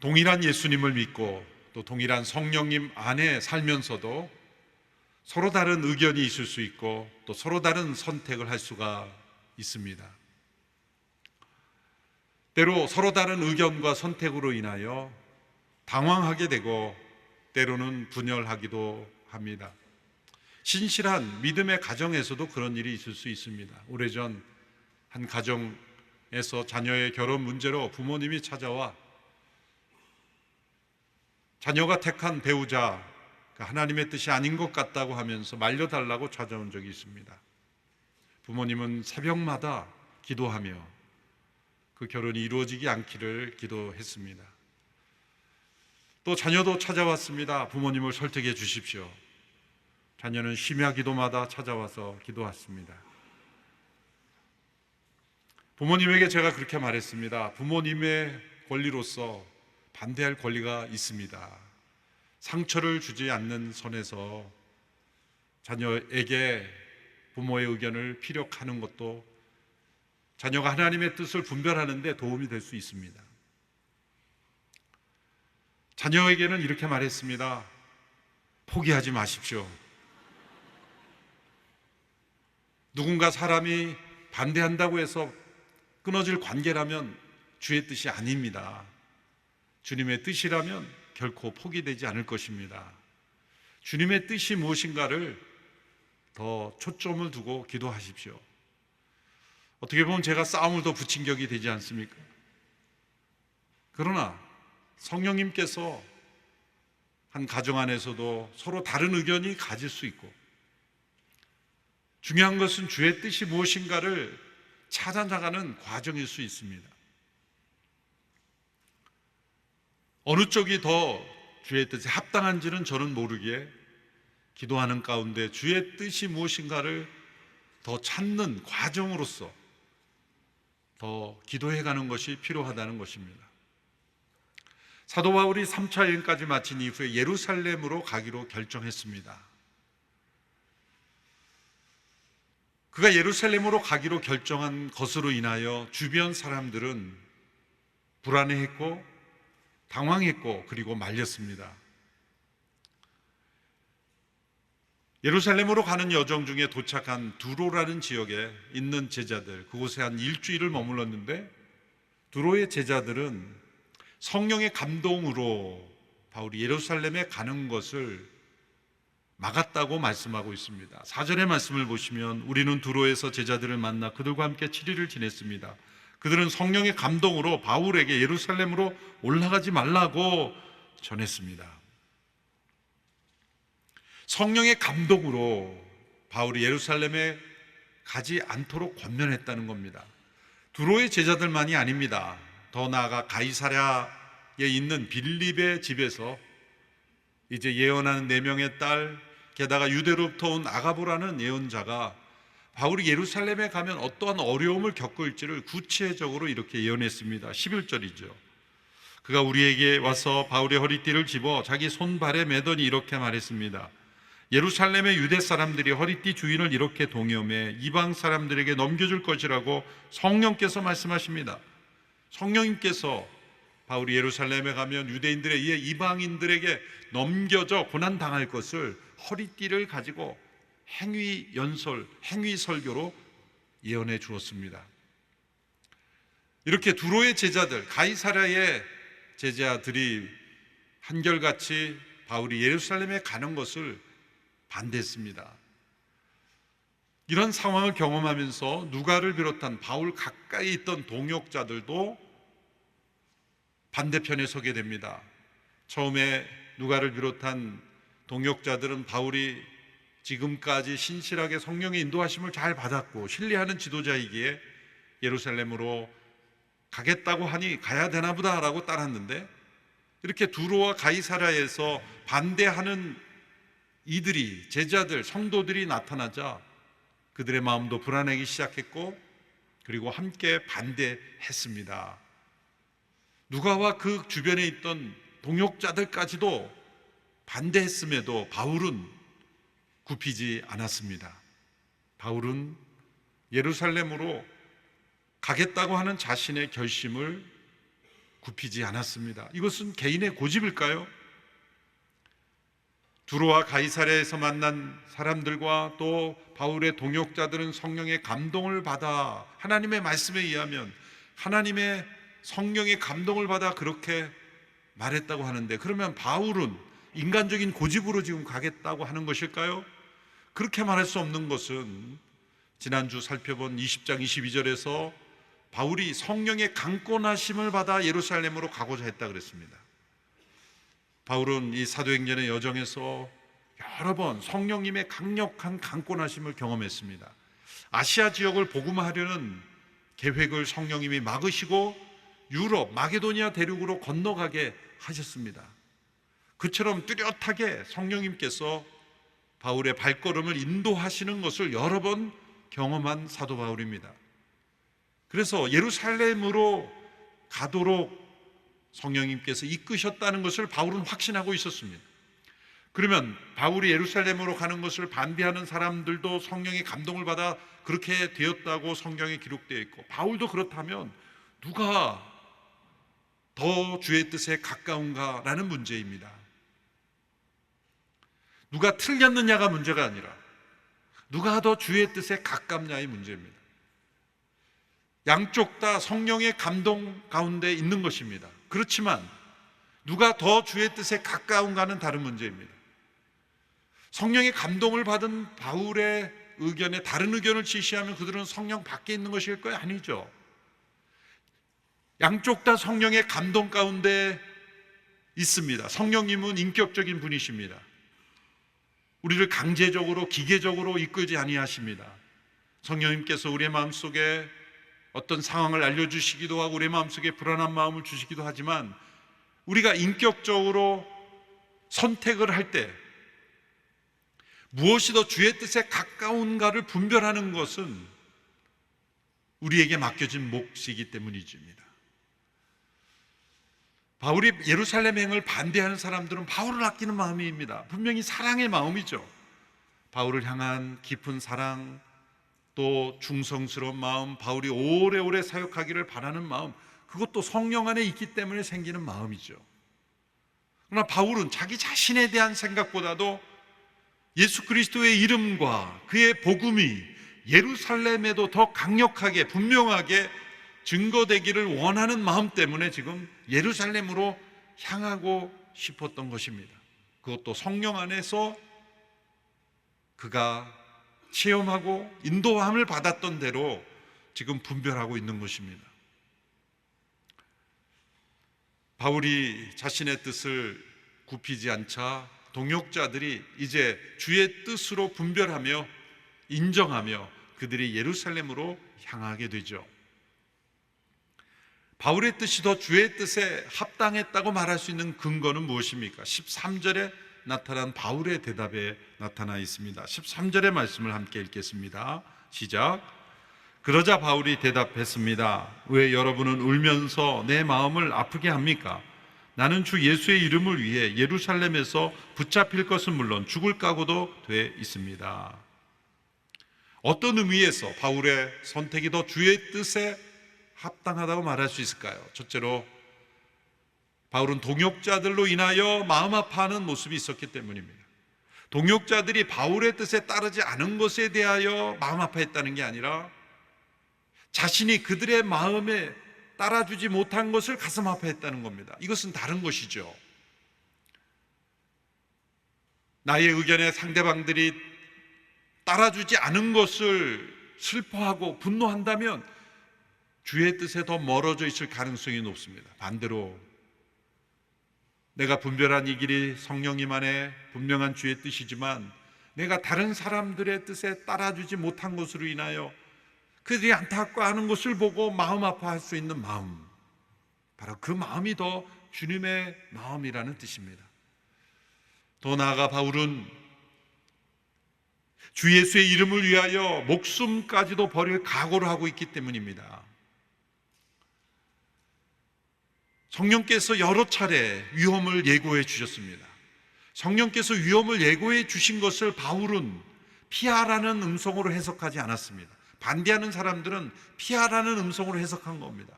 동일한 예수님을 믿고 또 동일한 성령님 안에 살면서도 서로 다른 의견이 있을 수 있고 또 서로 다른 선택을 할 수가 있습니다. 때로 서로 다른 의견과 선택으로 인하여 당황하게 되고 때로는 분열하기도 합니다. 신실한 믿음의 가정에서도 그런 일이 있을 수 있습니다. 오래전 한 가정에서 자녀의 결혼 문제로 부모님이 찾아와 자녀가 택한 배우자 그 하나님의 뜻이 아닌 것 같다고 하면서 말려달라고 찾아온 적이 있습니다. 부모님은 새벽마다 기도하며 그 결혼이 이루어지지 않기를 기도했습니다. 또 자녀도 찾아왔습니다. 부모님을 설득해 주십시오. 자녀는 심야 기도마다 찾아와서 기도했습니다. 부모님에게 제가 그렇게 말했습니다. 부모님의 권리로서 반대할 권리가 있습니다. 상처를 주지 않는 선에서 자녀에게 부모의 의견을 피력하는 것도 자녀가 하나님의 뜻을 분별하는데 도움이 될 수 있습니다. 자녀에게는 이렇게 말했습니다. 포기하지 마십시오. 누군가 사람이 반대한다고 해서 끊어질 관계라면 주의 뜻이 아닙니다. 주님의 뜻이라면 결코 포기되지 않을 것입니다. 주님의 뜻이 무엇인가를 더 초점을 두고 기도하십시오. 어떻게 보면 제가 싸움을 더 붙인 격이 되지 않습니까? 그러나 성령님께서 한 가정 안에서도 서로 다른 의견이 가질 수 있고 중요한 것은 주의 뜻이 무엇인가를 찾아나가는 과정일 수 있습니다. 어느 쪽이 더 주의 뜻에 합당한지는 저는 모르기에 기도하는 가운데 주의 뜻이 무엇인가를 더 찾는 과정으로서 더 기도해 가는 것이 필요하다는 것입니다. 사도 바울이 3차 여행까지 마친 이후에 예루살렘으로 가기로 결정했습니다. 그가 예루살렘으로 가기로 결정한 것으로 인하여 주변 사람들은 불안해했고 당황했고 그리고 말렸습니다. 예루살렘으로 가는 여정 중에 도착한 두로라는 지역에 있는 제자들 그곳에 한 일주일을 머물렀는데 두로의 제자들은 성령의 감동으로 바울이 예루살렘에 가는 것을 막았다고 말씀하고 있습니다. 사절의 말씀을 보시면 우리는 두로에서 제자들을 만나 그들과 함께 7일을 지냈습니다. 그들은 성령의 감동으로 바울에게 예루살렘으로 올라가지 말라고 전했습니다. 성령의 감동으로 바울이 예루살렘에 가지 않도록 권면했다는 겁니다. 두로의 제자들만이 아닙니다. 더 나아가 가이사랴에 있는 빌립의 집에서 이제 예언하는 네 명의 딸 게다가 유대로부터 온 아가보라는 예언자가 바울이 예루살렘에 가면 어떠한 어려움을 겪을지를 구체적으로 이렇게 예언했습니다. 11절이죠. 그가 우리에게 와서 바울의 허리띠를 집어 자기 손발에 매더니 이렇게 말했습니다. 예루살렘의 유대 사람들이 허리띠 주인을 이렇게 동염해 이방 사람들에게 넘겨줄 것이라고 성령께서 말씀하십니다. 성령님께서 바울이 예루살렘에 가면 유대인들에 의해 이방인들에게 넘겨져 고난 당할 것을 허리띠를 가지고 행위 연설, 행위 설교로 예언해 주었습니다. 이렇게 두로의 제자들, 가이사랴의 제자들이 한결같이 바울이 예루살렘에 가는 것을 반대했습니다. 이런 상황을 경험하면서 누가를 비롯한 바울 가까이 있던 동역자들도 반대편에 서게 됩니다. 처음에 누가를 비롯한 동역자들은 바울이 지금까지 신실하게 성령의 인도하심을 잘 받았고 신뢰하는 지도자이기에 예루살렘으로 가겠다고 하니 가야 되나 보다라고 따랐는데 이렇게 두로와 가이사라에서 반대하는 이들이 제자들 성도들이 나타나자 그들의 마음도 불안하기 시작했고 그리고 함께 반대했습니다. 누가와 그 주변에 있던 동역자들까지도 반대했음에도 바울은 굽히지 않았습니다. 바울은 예루살렘으로 가겠다고 하는 자신의 결심을 굽히지 않았습니다. 이것은 개인의 고집일까요? 두로와 가이사랴에서 만난 사람들과 또 바울의 동역자들은 성령의 감동을 받아 하나님의 말씀에 의하면 하나님의 성령의 감동을 받아 그렇게 말했다고 하는데 그러면 바울은 인간적인 고집으로 지금 가겠다고 하는 것일까요? 그렇게 말할 수 없는 것은 지난주 살펴본 20장 22절에서 바울이 성령의 강권하심을 받아 예루살렘으로 가고자 했다 그랬습니다. 바울은 이 사도행전의 여정에서 여러 번 성령님의 강력한 강권하심을 경험했습니다. 아시아 지역을 복음화하려는 계획을 성령님이 막으시고 유럽 마게도니아 대륙으로 건너가게 하셨습니다. 그처럼 뚜렷하게 성령님께서 바울의 발걸음을 인도하시는 것을 여러 번 경험한 사도 바울입니다. 그래서 예루살렘으로 가도록 성령님께서 이끄셨다는 것을 바울은 확신하고 있었습니다. 그러면 바울이 예루살렘으로 가는 것을 반대하는 사람들도 성령의 감동을 받아 그렇게 되었다고 성경에 기록되어 있고 바울도 그렇다면 누가 더 주의 뜻에 가까운가라는 문제입니다. 누가 틀렸느냐가 문제가 아니라 누가 더 주의 뜻에 가깝냐의 문제입니다. 양쪽 다 성령의 감동 가운데 있는 것입니다. 그렇지만 누가 더 주의 뜻에 가까운가는 다른 문제입니다. 성령의 감동을 받은 바울의 의견에 다른 의견을 지시하면 그들은 성령 밖에 있는 것일까요? 아니죠. 양쪽 다 성령의 감동 가운데 있습니다. 성령님은 인격적인 분이십니다. 우리를 강제적으로 기계적으로 이끌지 아니하십니다. 성령님께서 우리의 마음속에 어떤 상황을 알려주시기도 하고 우리 마음속에 불안한 마음을 주시기도 하지만 우리가 인격적으로 선택을 할 때 무엇이 더 주의 뜻에 가까운가를 분별하는 것은 우리에게 맡겨진 몫이기 때문이집니다. 바울이 예루살렘 행을 반대하는 사람들은 바울을 아끼는 마음입니다. 분명히 사랑의 마음이죠. 바울을 향한 깊은 사랑, 또 중성스러운 마음, 바울이 오래오래 사역하기를 바라는 마음, 그것도 성령 안에 있기 때문에 생기는 마음이죠. 그러나 바울은 자기 자신에 대한 생각보다도 예수 그리스도의 이름과 그의 복음이 예루살렘에도 더 강력하게 분명하게 증거되기를 원하는 마음 때문에 지금 예루살렘으로 향하고 싶었던 것입니다. 그것도 성령 안에서 그가 체험하고 인도함을 받았던 대로 지금 분별하고 있는 것입니다. 바울이 자신의 뜻을 굽히지 않자 동역자들이 이제 주의 뜻으로 분별하며 인정하며 그들이 예루살렘으로 향하게 되죠. 바울의 뜻이 더 주의 뜻에 합당했다고 말할 수 있는 근거는 무엇입니까? 13절에 나타난 바울의 대답에 나타나 있습니다. 13절의 말씀을 함께 읽겠습니다. 시작. 그러자 바울이 대답했습니다. 왜 여러분은 울면서 내 마음을 아프게 합니까? 나는 주 예수의 이름을 위해 예루살렘에서 붙잡힐 것은 물론 죽을 각오도 돼 있습니다. 어떤 의미에서 바울의 선택이 더 주의 뜻에 합당하다고 말할 수 있을까요? 첫째로 바울은 동역자들로 인하여 마음 아파하는 모습이 있었기 때문입니다. 동역자들이 바울의 뜻에 따르지 않은 것에 대하여 마음 아파했다는 게 아니라 자신이 그들의 마음에 따라주지 못한 것을 가슴 아파했다는 겁니다. 이것은 다른 것이죠. 나의 의견에 상대방들이 따라주지 않은 것을 슬퍼하고 분노한다면 주의 뜻에 더 멀어져 있을 가능성이 높습니다. 반대로 내가 분별한 이 길이 성령님 안에 분명한 주의 뜻이지만 내가 다른 사람들의 뜻에 따라주지 못한 것으로 인하여 그들이 안타까워하는 것을 보고 마음 아파할 수 있는 마음 바로 그 마음이 더 주님의 마음이라는 뜻입니다. 더 나아가 바울은 주 예수의 이름을 위하여 목숨까지도 버릴 각오를 하고 있기 때문입니다. 성령께서 여러 차례 위험을 예고해 주셨습니다. 성령께서 위험을 예고해 주신 것을 바울은 피하라는 음성으로 해석하지 않았습니다. 반대하는 사람들은 피하라는 음성으로 해석한 겁니다.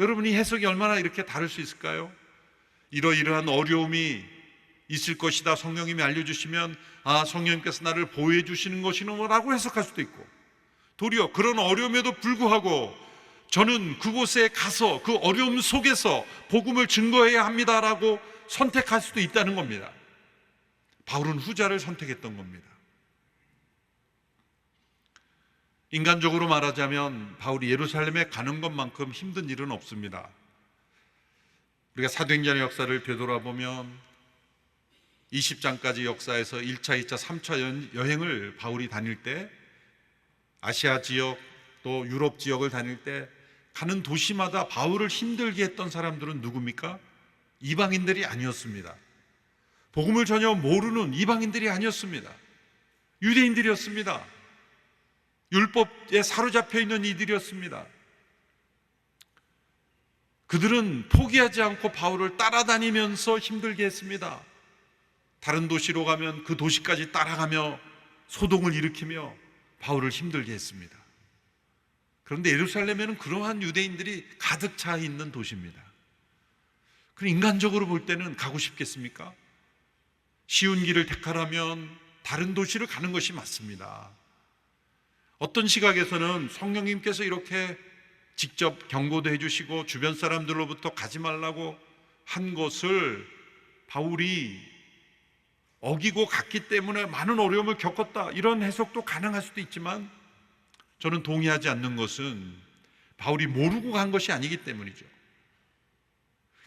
여러분 이 해석이 얼마나 이렇게 다를 수 있을까요? 이러이러한 어려움이 있을 것이다 성령님이 알려주시면 아 성령님께서 나를 보호해 주시는 것이노라고 해석할 수도 있고 도리어 그런 어려움에도 불구하고 저는 그곳에 가서 그 어려움 속에서 복음을 증거해야 합니다라고 선택할 수도 있다는 겁니다. 바울은 후자를 선택했던 겁니다. 인간적으로 말하자면 바울이 예루살렘에 가는 것만큼 힘든 일은 없습니다. 우리가 사도행전의 역사를 되돌아보면 20장까지 역사에서 1차, 2차, 3차 여행을 바울이 다닐 때 아시아 지역 또 유럽 지역을 다닐 때 가는 도시마다 바울을 힘들게 했던 사람들은 누굽니까? 이방인들이 아니었습니다. 복음을 전혀 모르는 이방인들이 아니었습니다. 유대인들이었습니다. 율법에 사로잡혀 있는 이들이었습니다. 그들은 포기하지 않고 바울을 따라다니면서 힘들게 했습니다. 다른 도시로 가면 그 도시까지 따라가며 소동을 일으키며 바울을 힘들게 했습니다. 그런데 예루살렘에는 그러한 유대인들이 가득 차 있는 도시입니다. 그럼 인간적으로 볼 때는 가고 싶겠습니까? 쉬운 길을 택하라면 다른 도시를 가는 것이 맞습니다. 어떤 시각에서는 성령님께서 이렇게 직접 경고도 해주시고 주변 사람들로부터 가지 말라고 한 것을 바울이 어기고 갔기 때문에 많은 어려움을 겪었다. 이런 해석도 가능할 수도 있지만 저는 동의하지 않는 것은 바울이 모르고 간 것이 아니기 때문이죠.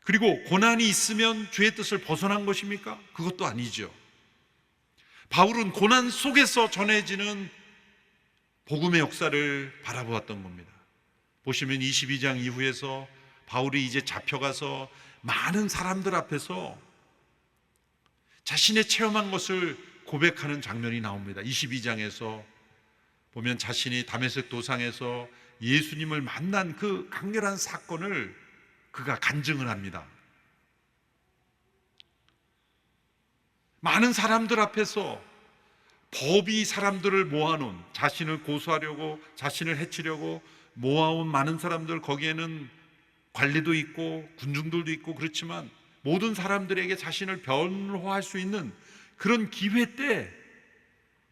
그리고 고난이 있으면 주의 뜻을 벗어난 것입니까? 그것도 아니죠. 바울은 고난 속에서 전해지는 복음의 역사를 바라보았던 겁니다. 보시면 22장 이후에서 바울이 이제 잡혀가서 많은 사람들 앞에서 자신의 체험한 것을 고백하는 장면이 나옵니다. 22장에서 보면 자신이 담에색 도상에서 예수님을 만난 그 강렬한 사건을 그가 간증을 합니다. 많은 사람들 앞에서 법이 사람들을 모아놓은 자신을 고소하려고 자신을 해치려고 모아온 많은 사람들 거기에는 관리도 있고 군중들도 있고 그렇지만 모든 사람들에게 자신을 변호할 수 있는 그런 기회 때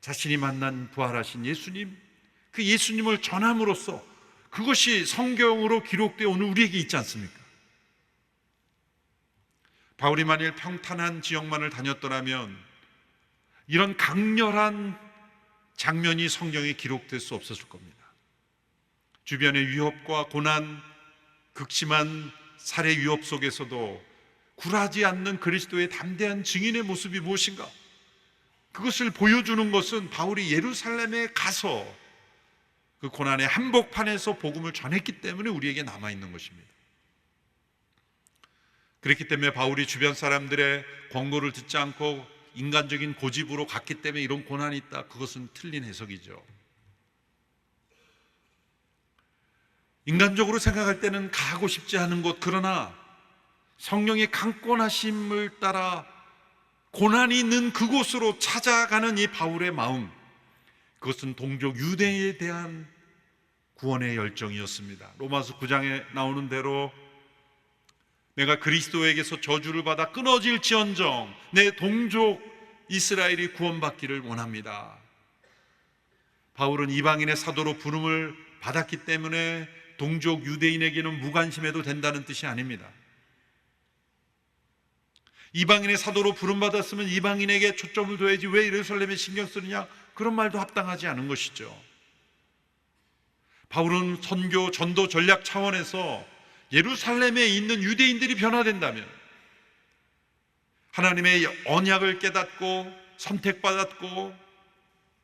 자신이 만난 부활하신 예수님 그 예수님을 전함으로써 그것이 성경으로 기록되어 오늘 우리에게 있지 않습니까? 바울이 만일 평탄한 지역만을 다녔더라면 이런 강렬한 장면이 성경에 기록될 수 없었을 겁니다. 주변의 위협과 고난, 극심한 살해 위협 속에서도 굴하지 않는 그리스도의 담대한 증인의 모습이 무엇인가? 그것을 보여주는 것은 바울이 예루살렘에 가서 그 고난의 한복판에서 복음을 전했기 때문에 우리에게 남아 있는 것입니다. 그렇기 때문에 바울이 주변 사람들의 권고를 듣지 않고 인간적인 고집으로 갔기 때문에 이런 고난이 있다. 그것은 틀린 해석이죠. 인간적으로 생각할 때는 가고 싶지 않은 곳, 그러나 성령의 강권하심을 따라 고난이 있는 그곳으로 찾아가는 이 바울의 마음, 그것은 동족 유대에 대한 구원의 열정이었습니다. 로마서 9장에 나오는 대로 내가 그리스도에게서 저주를 받아 끊어질지언정 내 동족 이스라엘이 구원받기를 원합니다. 바울은 이방인의 사도로 부름을 받았기 때문에 동족 유대인에게는 무관심해도 된다는 뜻이 아닙니다. 이방인의 사도로 부름받았으면 이방인에게 초점을 둬야지 왜 예루살렘에 신경 쓰느냐 그런 말도 합당하지 않은 것이죠. 바울은 선교 전도 전략 차원에서 예루살렘에 있는 유대인들이 변화된다면 하나님의 언약을 깨닫고 선택받았고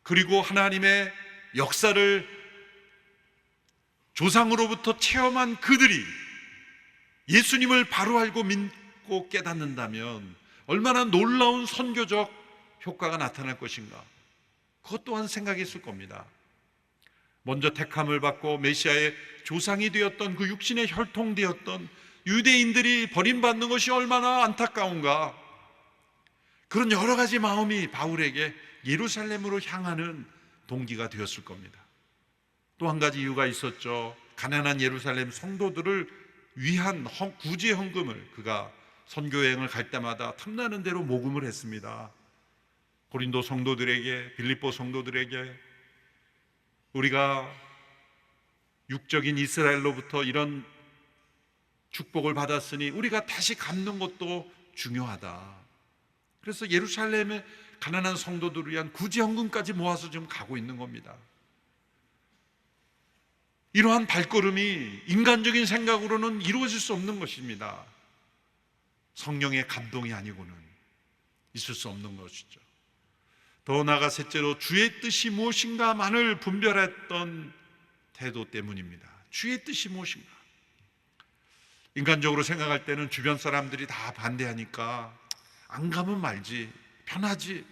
그리고 하나님의 역사를 조상으로부터 체험한 그들이 예수님을 바로 알고 믿 고 깨닫는다면 얼마나 놀라운 선교적 효과가 나타날 것인가. 그것 또한 생각했을 겁니다. 먼저 택함을 받고 메시아의 조상이 되었던 그 육신의 혈통되었던 유대인들이 버림받는 것이 얼마나 안타까운가. 그런 여러 가지 마음이 바울에게 예루살렘으로 향하는 동기가 되었을 겁니다. 또 한 가지 이유가 있었죠. 가난한 예루살렘 성도들을 위한 헌- 구제 헌금을 그가 선교 여행을 갈 때마다 탐나는 대로 모금을 했습니다. 고린도 성도들에게 빌립보 성도들에게 우리가 육적인 이스라엘로부터 이런 축복을 받았으니 우리가 다시 갚는 것도 중요하다. 그래서 예루살렘에 가난한 성도들을 위한 구제 헌금까지 모아서 지금 가고 있는 겁니다. 이러한 발걸음이 인간적인 생각으로는 이루어질 수 없는 것입니다. 성령의 감동이 아니고는 있을 수 없는 것이죠. 더 나아가 셋째로 주의 뜻이 무엇인가만을 분별했던 태도 때문입니다. 주의 뜻이 무엇인가? 인간적으로 생각할 때는 주변 사람들이 다 반대하니까 안 가면 말지, 편하지,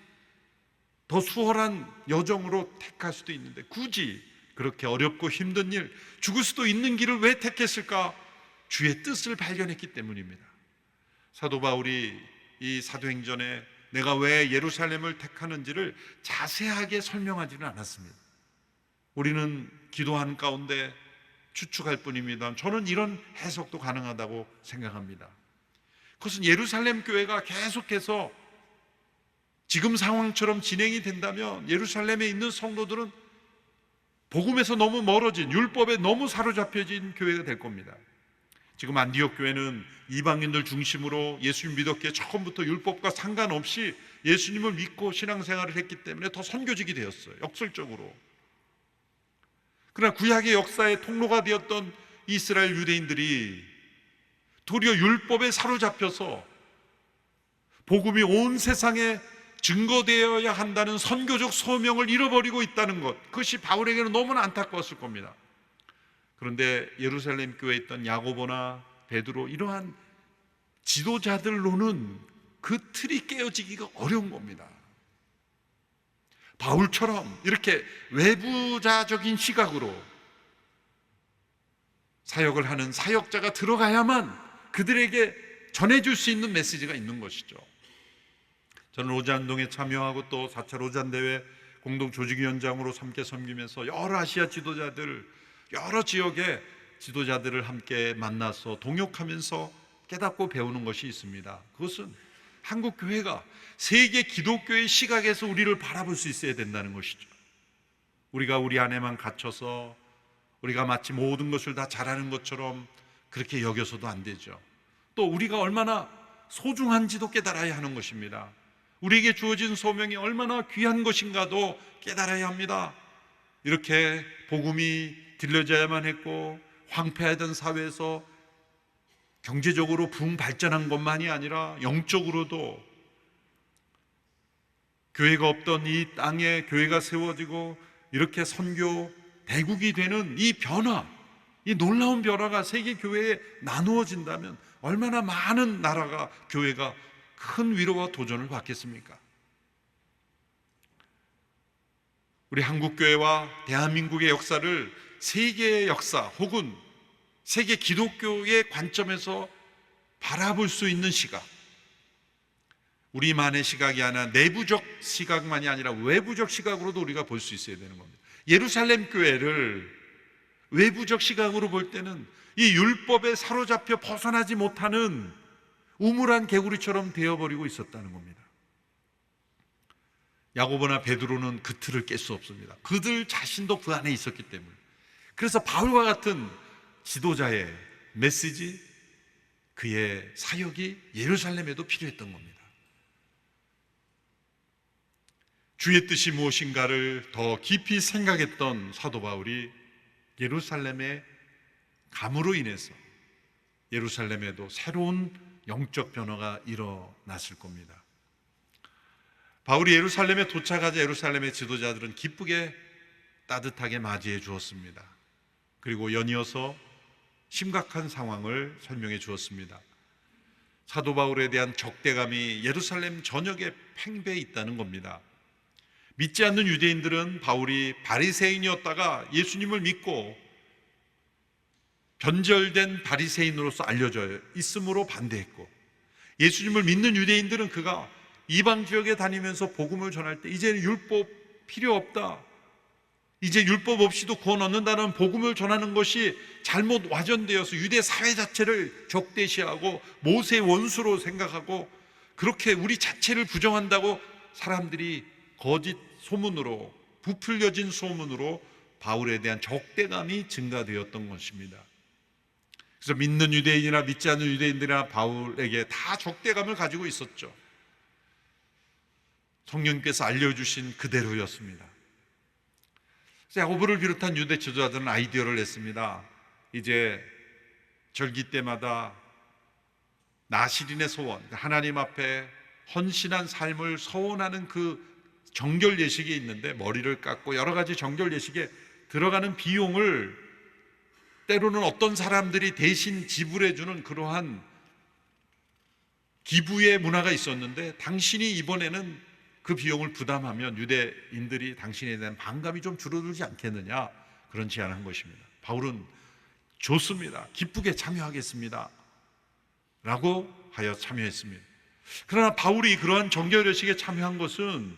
더 수월한 여정으로 택할 수도 있는데 굳이 그렇게 어렵고 힘든 일, 죽을 수도 있는 길을 왜 택했을까? 주의 뜻을 발견했기 때문입니다. 사도 바울이 이 사도행전에 내가 왜 예루살렘을 택하는지를 자세하게 설명하지는 않았습니다. 우리는 기도하는 가운데 추측할 뿐입니다. 저는 이런 해석도 가능하다고 생각합니다. 그것은 예루살렘 교회가 계속해서 지금 상황처럼 진행이 된다면 예루살렘에 있는 성도들은 복음에서 너무 멀어진 율법에 너무 사로잡혀진 교회가 될 겁니다. 지금 안디옥 교회는 이방인들 중심으로 예수님 믿었기에 처음부터 율법과 상관없이 예수님을 믿고 신앙생활을 했기 때문에 더 선교직이 되었어요. 역설적으로. 그러나 구약의 역사의 통로가 되었던 이스라엘 유대인들이 도리어 율법에 사로잡혀서 복음이 온 세상에 증거되어야 한다는 선교적 소명을 잃어버리고 있다는 것. 그것이 바울에게는 너무나 안타까웠을 겁니다. 그런데 예루살렘 교회에 있던 야고보나 베드로 이러한 지도자들로는 그 틀이 깨어지기가 어려운 겁니다. 바울처럼 이렇게 외부자적인 시각으로 사역을 하는 사역자가 들어가야만 그들에게 전해줄 수 있는 메시지가 있는 것이죠. 저는 로잔동에 참여하고 또 4차 로잔대회 공동 조직위원장으로 함께 섬기면서 여러 아시아 지도자들, 여러 지역의 지도자들을 함께 만나서 동역하면서 깨닫고 배우는 것이 있습니다. 그것은 한국 교회가 세계 기독교의 시각에서 우리를 바라볼 수 있어야 된다는 것이죠. 우리가 우리 안에만 갇혀서 우리가 마치 모든 것을 다 잘하는 것처럼 그렇게 여겨서도 안 되죠. 또 우리가 얼마나 소중한지도 깨달아야 하는 것입니다. 우리에게 주어진 소명이 얼마나 귀한 것인가도 깨달아야 합니다. 이렇게 복음이 들려져야만 했고 황폐하던 사회에서 경제적으로 붕 발전한 것만이 아니라 영적으로도 교회가 없던 이 땅에 교회가 세워지고 이렇게 선교 대국이 되는 이 변화, 이 놀라운 변화가 세계 교회에 나누어진다면 얼마나 많은 나라가 교회가 큰 위로와 도전을 받겠습니까? 우리 한국 교회와 대한민국의 역사를 세계의 역사 혹은 세계 기독교의 관점에서 바라볼 수 있는 시각. 우리만의 시각이 아니라 내부적 시각만이 아니라 외부적 시각으로도 우리가 볼 수 있어야 되는 겁니다. 예루살렘 교회를 외부적 시각으로 볼 때는 이 율법에 사로잡혀 벗어나지 못하는 우물한 개구리처럼 되어버리고 있었다는 겁니다. 야고보나 베드로는 그 틀을 깰 수 없습니다. 그들 자신도 그 안에 있었기 때문에. 그래서 바울과 같은 지도자의 메시지, 그의 사역이 예루살렘에도 필요했던 겁니다. 주의 뜻이 무엇인가를 더 깊이 생각했던 사도 바울이 예루살렘의 감으로 인해서 예루살렘에도 새로운 영적 변화가 일어났을 겁니다. 바울이 예루살렘에 도착하자 예루살렘의 지도자들은 기쁘게 따뜻하게 맞이해 주었습니다. 그리고 연이어서 심각한 상황을 설명해 주었습니다. 사도 바울에 대한 적대감이 예루살렘 전역에 팽배해 있다는 겁니다. 믿지 않는 유대인들은 바울이 바리새인이었다가 예수님을 믿고 변절된 바리새인으로서 알려져 있음으로 반대했고 예수님을 믿는 유대인들은 그가 이방 지역에 다니면서 복음을 전할 때 이제는 율법 필요 없다. 이제 율법 없이도 구원 얻는다는 복음을 전하는 것이 잘못 와전되어서 유대 사회 자체를 적대시하고 모세의 원수로 생각하고 그렇게 우리 자체를 부정한다고 사람들이 거짓 소문으로 부풀려진 소문으로 바울에 대한 적대감이 증가되었던 것입니다. 그래서 믿는 유대인이나 믿지 않는 유대인들이나 바울에게 다 적대감을 가지고 있었죠. 성령께서 알려주신 그대로였습니다. 야고보를 비롯한 유대 지도자들은 아이디어를 냈습니다. 이제 절기 때마다 나시린의 소원, 하나님 앞에 헌신한 삶을 서원하는 그 정결 예식이 있는데 머리를 깎고 여러 가지 정결 예식에 들어가는 비용을 때로는 어떤 사람들이 대신 지불해 주는 그러한 기부의 문화가 있었는데 당신이 이번에는 그 비용을 부담하면 유대인들이 당신에 대한 반감이 좀 줄어들지 않겠느냐 그런 제안을 한 것입니다. 바울은 좋습니다. 기쁘게 참여하겠습니다. 라고 하여 참여했습니다. 그러나 바울이 그러한 정결의식에 참여한 것은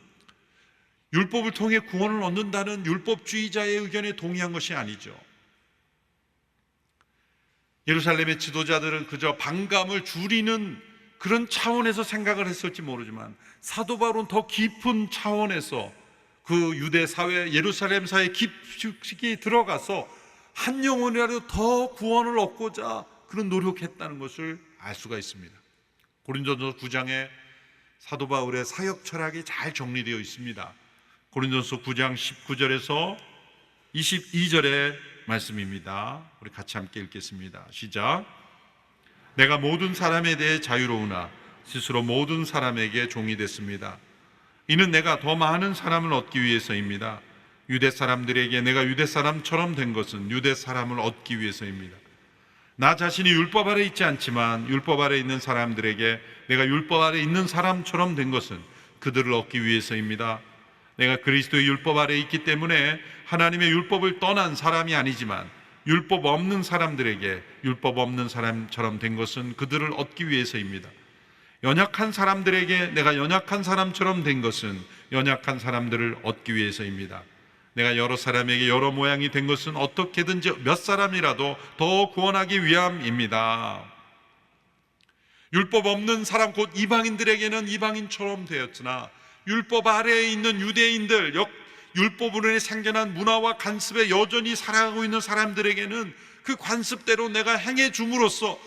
율법을 통해 구원을 얻는다는 율법주의자의 의견에 동의한 것이 아니죠. 예루살렘의 지도자들은 그저 반감을 줄이는 그런 차원에서 생각을 했을지 모르지만 사도 바울은 더 깊은 차원에서 그 유대 사회, 예루살렘 사회 깊숙이 들어가서 한 영혼이라도 더 구원을 얻고자 그런 노력했다는 것을 알 수가 있습니다. 고린도전서 9장에 사도 바울의 사역 철학이 잘 정리되어 있습니다. 고린도전서 9장 19절에서 22절의 말씀입니다. 우리 같이 함께 읽겠습니다. 시작. 내가 모든 사람에 대해 자유로우나 스스로 모든 사람에게 종이 됐습니다. 이는 내가 더 많은 사람을 얻기 위해서입니다. 유대 사람들에게 내가 유대 사람처럼 된 것은 유대 사람을 얻기 위해서입니다. 나 자신이 율법 아래 있지 않지만 율법 아래 있는 사람들에게 내가 율법 아래 있는 사람처럼 된 것은 그들을 얻기 위해서입니다. 내가 그리스도의 율법 아래 있기 때문에 하나님의 율법을 떠난 사람이 아니지만 율법 없는 사람들에게 율법 없는 사람처럼 된 것은 그들을 얻기 위해서입니다. 연약한 사람들에게 내가 연약한 사람처럼 된 것은 연약한 사람들을 얻기 위해서입니다. 내가 여러 사람에게 여러 모양이 된 것은 어떻게든지 몇 사람이라도 더 구원하기 위함입니다. 율법 없는 사람 곧 이방인들에게는 이방인처럼 되었으나 율법 아래에 있는 유대인들 역 율법으로 생겨난 문화와 관습에 여전히 살아가고 있는 사람들에게는 그 관습대로 내가 행해 줌으로써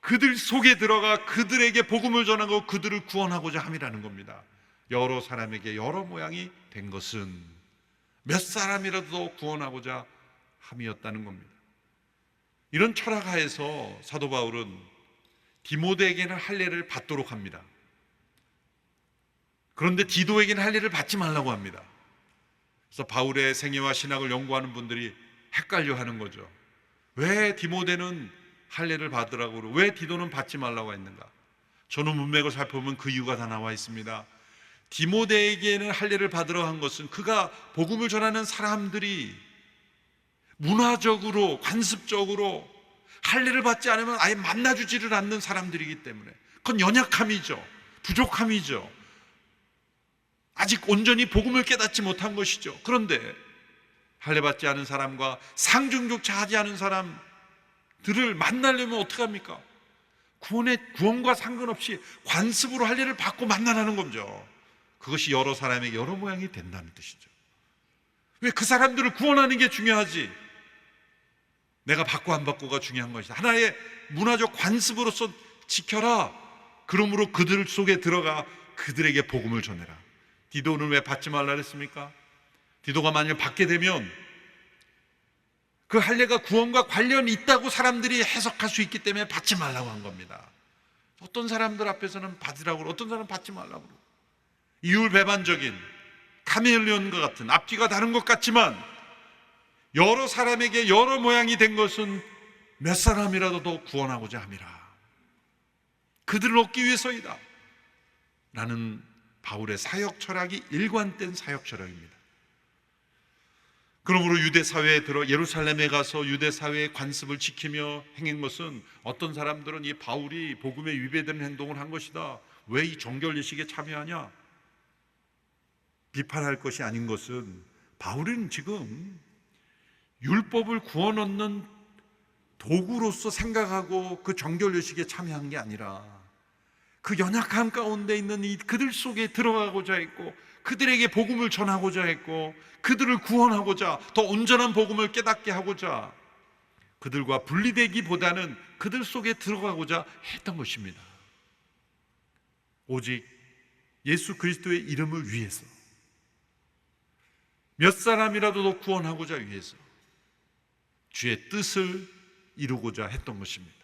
그들 속에 들어가 그들에게 복음을 전하고 그들을 구원하고자 함이라는 겁니다. 여러 사람에게 여러 모양이 된 것은 몇 사람이라도 구원하고자 함이었다는 겁니다. 이런 철학하에서 사도 바울은 디모데에게는 할례를 받도록 합니다. 그런데 디도에게는 할례를 받지 말라고 합니다. 그래서 바울의 생애와 신학을 연구하는 분들이 헷갈려 하는 거죠. 왜 디모데는 할례를 받으라고 그러고 왜 디도는 받지 말라고 했는가? 저는 문맥을 살펴보면 그 이유가 다 나와 있습니다. 디모데에게는 할례를 받으러 한 것은 그가 복음을 전하는 사람들이 문화적으로 관습적으로 할례를 받지 않으면 아예 만나주지를 않는 사람들이기 때문에 그건 연약함이죠. 부족함이죠. 아직 온전히 복음을 깨닫지 못한 것이죠. 그런데 할례 받지 않은 사람과 상중조차 하지 않은 사람들을 만나려면 어떻게 합니까? 구원의 구원과 상관없이 관습으로 할례를 받고 만나라는 거죠. 그것이 여러 사람에게 여러 모양이 된다는 뜻이죠. 왜 그 사람들을 구원하는 게 중요하지? 내가 받고 안 받고가 중요한 것이다. 하나의 문화적 관습으로서 지켜라. 그러므로 그들 속에 들어가 그들에게 복음을 전해라. 디도는 왜 받지 말라 그랬습니까? 디도가 만약 받게 되면 그 할례가 구원과 관련이 있다고 사람들이 해석할 수 있기 때문에 받지 말라고 한 겁니다. 어떤 사람들 앞에서는 받으라고 그러고 어떤 사람은 받지 말라고 그러고 이율배반적인 카멜레온과 같은 앞뒤가 다른 것 같지만 여러 사람에게 여러 모양이 된 것은 몇 사람이라도 더 구원하고자 함이라. 그들을 얻기 위해서이다. 라는 바울의 사역 철학이 일관된 사역 철학입니다. 그러므로 유대 사회에 들어 예루살렘에 가서 유대 사회의 관습을 지키며 행한 것은 어떤 사람들은 이 바울이 복음에 위배되는 행동을 한 것이다. 왜 이 정결 예식에 참여하냐? 비판할 것이 아닌 것은 바울은 지금 율법을 구원 얻는 도구로서 생각하고 그 정결의식에 참여한 게 아니라 그 연약함 가운데 있는 이 그들 속에 들어가고자 했고 그들에게 복음을 전하고자 했고 그들을 구원하고자 더 온전한 복음을 깨닫게 하고자 그들과 분리되기보다는 그들 속에 들어가고자 했던 것입니다. 오직 예수 그리스도의 이름을 위해서 몇 사람이라도 더 구원하고자 위해서 주의 뜻을 이루고자 했던 것입니다.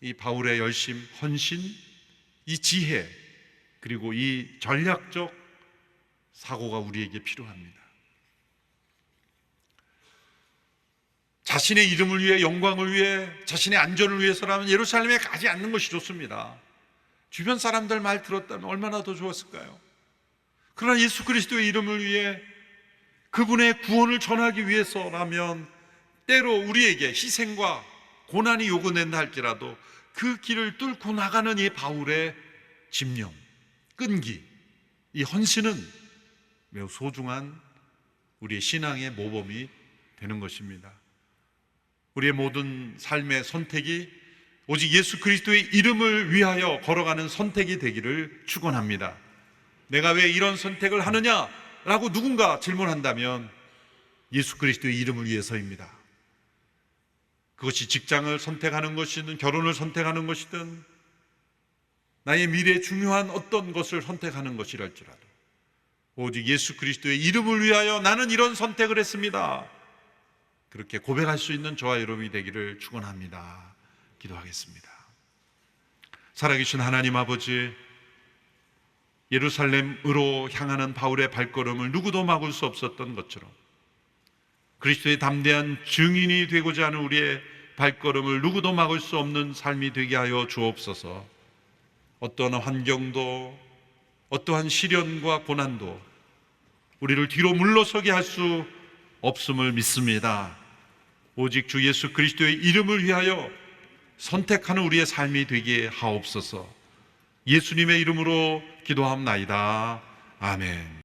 이 바울의 열심, 헌신, 이 지혜, 그리고 이 전략적 사고가 우리에게 필요합니다. 자신의 이름을 위해 영광을 위해 자신의 안전을 위해서라면 예루살렘에 가지 않는 것이 좋습니다. 주변 사람들 말 들었다면 얼마나 더 좋았을까요? 그러나 예수 그리스도의 이름을 위해 그분의 구원을 전하기 위해서라면 때로 우리에게 희생과 고난이 요구된다 할지라도 그 길을 뚫고 나가는 이 바울의 집념, 끈기, 이 헌신은 매우 소중한 우리의 신앙의 모범이 되는 것입니다. 우리의 모든 삶의 선택이 오직 예수 그리스도의 이름을 위하여 걸어가는 선택이 되기를 축원합니다. 내가 왜 이런 선택을 하느냐라고 누군가 질문한다면 예수 그리스도의 이름을 위해서입니다. 그것이 직장을 선택하는 것이든 결혼을 선택하는 것이든 나의 미래에 중요한 어떤 것을 선택하는 것이랄지라도 오직 예수 그리스도의 이름을 위하여 나는 이런 선택을 했습니다. 그렇게 고백할 수 있는 저와 여러분이 되기를 축원합니다. 기도하겠습니다. 살아계신 하나님 아버지 예루살렘으로 향하는 바울의 발걸음을 누구도 막을 수 없었던 것처럼 그리스도의 담대한 증인이 되고자 하는 우리의 발걸음을 누구도 막을 수 없는 삶이 되게 하여 주옵소서. 어떠한 환경도 어떠한 시련과 고난도 우리를 뒤로 물러서게 할 수 없음을 믿습니다. 오직 주 예수 그리스도의 이름을 위하여 선택하는 우리의 삶이 되게 하옵소서. 예수님의 이름으로 기도합나이다. 아멘.